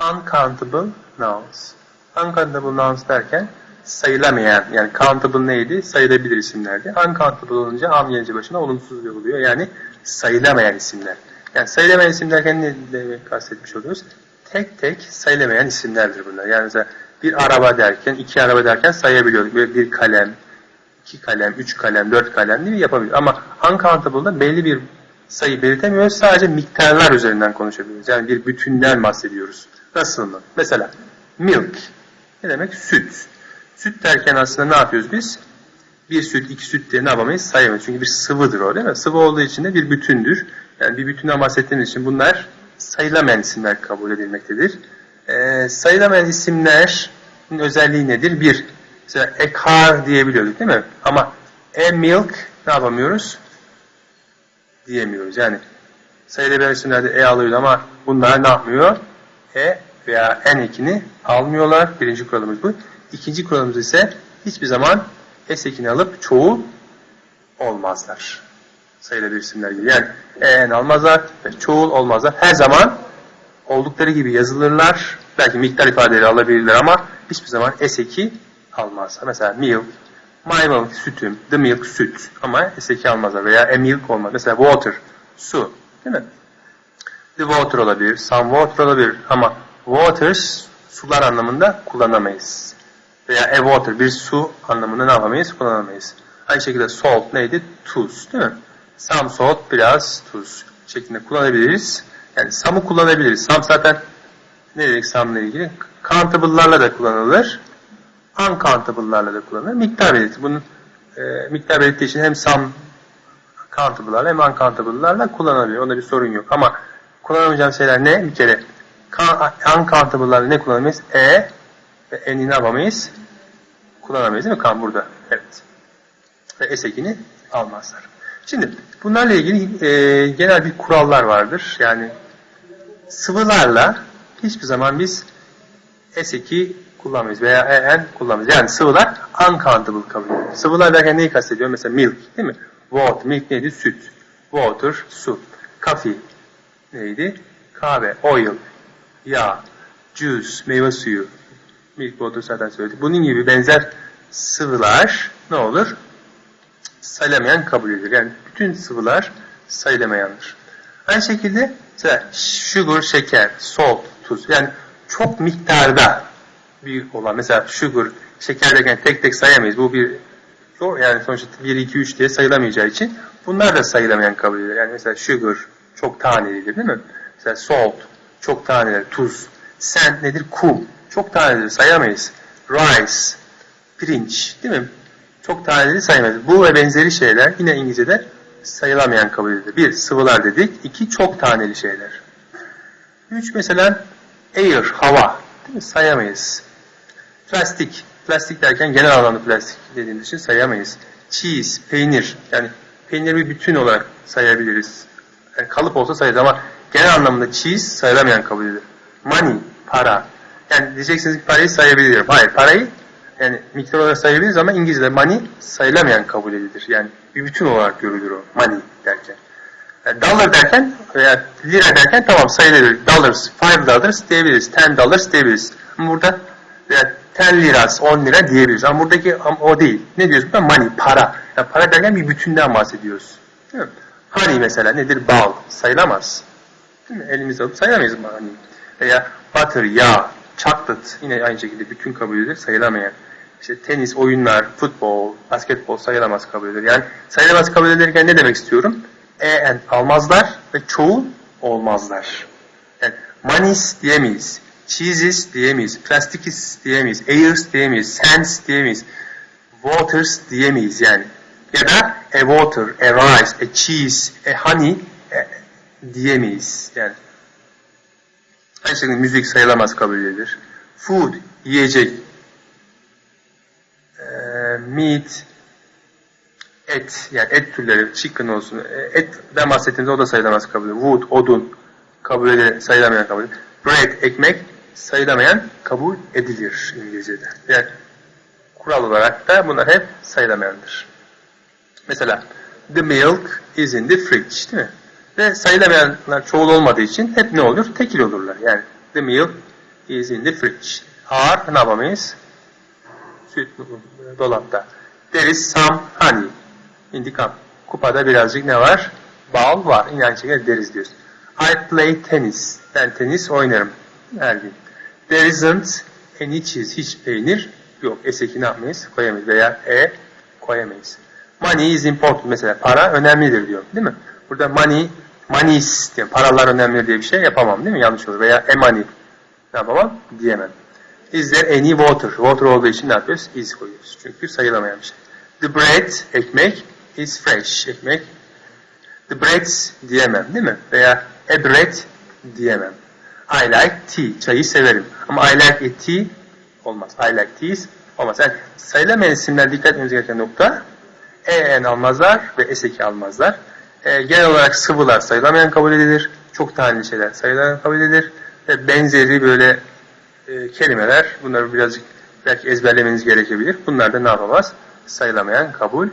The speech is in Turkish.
uncountable nouns. Uncountable nouns derken sayılamayan yani countable neydi? Sayılabilir isimlerdi. Uncountable olunca am gelince başına olumsuz oluyor. Yani sayılamayan isimler. Yani sayılamayan isim derken ne demek kastetmiş oluyoruz? Tek tek sayılamayan isimlerdir bunlar. Yani mesela bir araba derken, iki araba derken sayabiliyoruz. Böyle bir kalem, iki kalem, üç kalem, dört kalem gibi yapabiliyoruz. Ama uncountable'da belli bir sayı belirtemiyoruz. Sadece miktarlar üzerinden konuşabiliyoruz. Yani bir bütünden bahsediyoruz. Nasıl? Mesela milk. Ne demek? Süt. Süt derken aslında ne yapıyoruz biz? Bir süt, iki süt diye ne yapamayız? Sayamayız. Çünkü bir sıvıdır o değil mi? Sıvı olduğu için de bir bütündür. Yani bir bütünden bahsettiğimiz için bunlar sayılamayan isimler kabul edilmektedir. Ee, sayılamayan isimlerin özelliği nedir? Bir, mesela a car diyebiliyorduk değil mi? Ama a milk ne yapamıyoruz? Diyemiyoruz. Yani sayılabilen isimlerde e alıyoruz ama bunlar ne yapmıyor? E veya n ekini almıyorlar. Birinci kuralımız bu. İkinci kuralımız ise hiçbir zaman s ekini alıp çoğul olmazlar. Sayılabilir isimler gibi. Yani en almazlar ve çoğul olmazlar. Her zaman oldukları gibi yazılırlar. Belki miktar ifadeleri alabilirler ama hiçbir zaman s eki almazlar. Mesela milk, my milk sütüm, the milk süt ama s eki almazlar veya a milk olmaz. Mesela water, su değil mi? The water olabilir, some water olabilir ama waters sular anlamında kullanamayız. Veya a water bir su anlamında ne yapamayız? Kullanamayız. Aynı şekilde salt neydi? Tuz değil mi? Some salt biraz tuz şeklinde kullanabiliriz. Yani some'u kullanabiliriz. Some zaten ne dedik some'la ilgili? Countable'larla da kullanılır. Uncountable'larla da kullanılır. Miktar belirti. Bunun e, miktar belirttiği için hem some countable'larla hem uncountable'larla kullanılabilir. Onda bir sorun yok. Ama kullanamayacağım şeyler ne? Bir kere uncountable'larla ne kullanamayız? E ve n'i ne? Kullanamayız değil mi? Kan burada. Evet. Ve S ekini almazlar. Şimdi bunlarla ilgili e, genel bir kurallar vardır. Yani sıvılarla hiçbir zaman biz S2 kullanmayız veya EN kullanmayız. Yani sıvılar uncountable edilir. Sıvılar derken neyi kastediyor? Mesela milk değil mi? Water, milk neydi? Süt. Water, su. Coffee neydi? Kahve, oil, yağ, juice, meyve suyu. Milk, water zaten söyledik. Bunun gibi benzer sıvılar ne olur? sayılamayan kabul edilir. Yani bütün sıvılar sayılamayandır. Aynı şekilde mesela sugar, şeker, salt, tuz. Yani çok miktarda bir olan mesela sugar, şeker derken tek tek sayamayız. Bu bir zor yani sonuçta 1, 2, 3 diye sayılamayacağı için bunlar da sayılamayan kabul edilir. Yani mesela sugar çok tanelidir değil mi? Mesela salt çok taneli, tuz. Sand nedir? Kum. Çok tanelidir sayamayız. Rice, pirinç değil mi? çok taneli saymayız. Bu ve benzeri şeyler yine İngilizce'de sayılamayan kabul edilir. Bir, sıvılar dedik. İki, çok taneli şeyler. Üç, mesela air, hava. Değil mi? Sayamayız. Plastik. Plastik derken genel anlamda plastik dediğimiz için sayamayız. Cheese, peynir. Yani peynir bir bütün olarak sayabiliriz. Yani kalıp olsa sayarız ama genel anlamda cheese sayılamayan kabul edilir. Money, para. Yani diyeceksiniz ki parayı sayabilirim. Hayır, parayı yani miktar olarak sayabiliriz ama İngilizce'de money sayılamayan kabul edilir. Yani bir bütün olarak görülür o money derken. Yani dollar derken veya lira derken tamam sayılır. Dollars, five dollars diyebiliriz. Ten dollars diyebiliriz. Ama burada veya ten liras, on lira diyebiliriz. Ama buradaki o değil. Ne diyoruz burada? Money, para. Yani para derken bir bütünden bahsediyoruz. Değil mi? Honey mesela nedir? Bal. Sayılamaz. Değil mi? Elimizde alıp sayamayız honey. Veya butter, yağ, chocolate yine aynı şekilde bütün kabul edilir. Sayılamayan işte tenis, oyunlar, futbol, basketbol sayılamaz kabul edilir. Yani sayılamaz kabul edilirken ne demek istiyorum? E, en almazlar ve çoğu olmazlar. Yani manis diyemeyiz, cheeses diyemeyiz, plastikis diyemeyiz, airs diyemeyiz, sands diyemeyiz, waters diyemeyiz yani. Ya da a water, a rice, a cheese, a honey e, diyemeyiz yani. Aynı müzik sayılamaz kabul edilir. Food, yiyecek, meat, et, yani et türleri, chicken olsun, etten bahsettiğimizde o da sayılamaz kabul edilir. Wood, odun kabul edilir, sayılamayan kabul edilir. Bread, ekmek sayılamayan kabul edilir İngilizce'de. Yani kural olarak da bunlar hep sayılamayandır. Mesela the milk is in the fridge değil mi? Ve sayılamayanlar çoğul olmadığı için hep ne olur? Tekil olurlar. Yani the milk is in the fridge. Are ne yapamayız? Süt dolapta. There is some honey in the cup. Kupada birazcık ne var? Bal var. Yine aynı şekilde deriz diyoruz. I play tennis. Ben tenis oynarım her gün. There isn't any cheese. Hiç peynir yok. S2 ne yapmayız? Koyamayız. Veya E koyamayız. Money is important. Mesela para önemlidir diyor. Değil mi? Burada money, money is diyor. Paralar önemli diye bir şey yapamam değil mi? Yanlış olur. Veya e money ne yapamam? Diyemem. Is there any water? Water olduğu için ne yapıyoruz? Is koyuyoruz. Çünkü sayılamayan bir şey. The bread, ekmek is fresh. Ekmek The breads diyemem değil mi? Veya a bread diyemem. I like tea. Çayı severim. Ama I like a tea olmaz. I like teas olmaz. Yani sayılamayan isimler dikkat etmemiz gereken nokta en almazlar ve s2 almazlar. E, genel olarak sıvılar sayılamayan kabul edilir. Çok taneli şeyler sayılamayan kabul edilir. Ve benzeri böyle e, kelimeler bunları birazcık belki ezberlemeniz gerekebilir. Bunlar da ne yapamaz? Sayılamayan kabul.